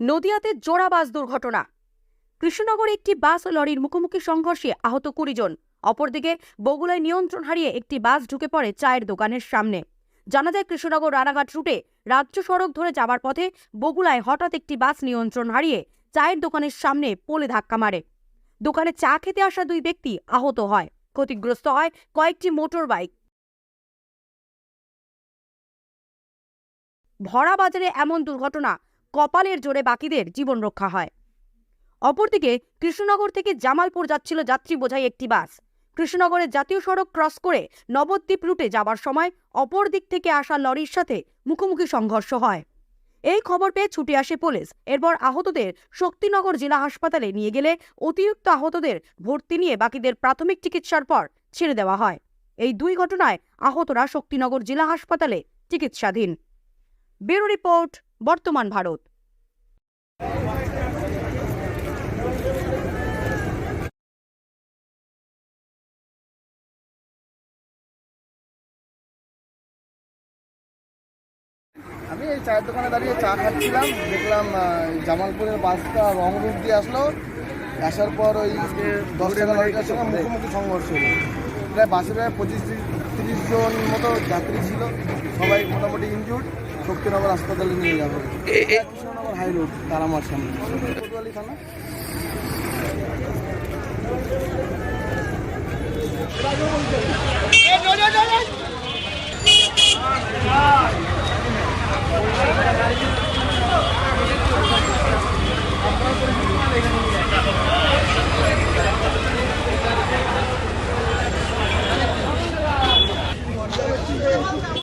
নদিয়াতে জোড়া বাস দুর্ঘটনা। কৃষ্ণনগরে একটি বাস ও লরির মুখোমুখি সংঘর্ষে আহত কুড়ি জন। অপরদিকে বগুড়ায় নিয়ন্ত্রণ হারিয়ে একটি বাস ঢুকে পড়ে চায়ের দোকানের সামনে। জানা যায় কৃষ্ণনগর রানাঘাট রুটে রাজ্য সড়ক ধরে যাবার পথে বগুড়ায় হঠাৎ একটি বাস নিয়ন্ত্রণ হারিয়ে চায়ের দোকানের সামনে পোলে ধাক্কা মারে। দোকানে চা খেতে আসা দুই ব্যক্তি আহত হয়। ক্ষতিগ্রস্ত হয় কয়েকটি মোটর বাইক ভরা বাজারে এমন দুর্ঘটনা কপালের জোরে বাকিদের জীবন রক্ষা হয়। অপরদিকে কৃষ্ণনগর থেকে জামালপুর যাচ্ছিল যাত্রী বোঝাই একটি বাস। কৃষ্ণনগরের জাতীয় সড়ক ক্রস করে নবদ্বীপ রুটে যাবার সময় অপর দিক থেকে আসা লরির সাথে মুখোমুখি সংঘর্ষ হয়। এই খবর পেয়ে ছুটে আসে পুলিশ। এরপর আহতদের শক্তিনগর জেলা হাসপাতালে নিয়ে গেলে অতিরিক্ত আহতদের ভর্তি নিয়ে বাকিদের প্রাথমিক চিকিৎসার পর ছেড়ে দেওয়া হয়। এই দুই ঘটনায় আহতরা শক্তিনগর জেলা হাসপাতালে চিকিৎসাধীন। ব্যুরো রিপোর্ট বর্তমান ভারত। আমি এই চায়ের দোকানে দাঁড়িয়ে চা খাচ্ছিলাম দেখলাম জামালপুরের বাসটা রং রুট দিয়ে আসলো। আসার পর ওই দশ টাকা লরিটার সঙ্গে মুখোমুখি সংঘর্ষ হলো। প্রায় বাসে প্রায় পঁচিশ তিরিশ জন মতো যাত্রী ছিল। সবাই মোটামুটি ইনজুর্ড শক্তিনগর হাসপাতালে নিয়ে যাব। কৃষ্ণনগর হাই রোড তারামার সামনে। কোতোয়ালি থানা। এ,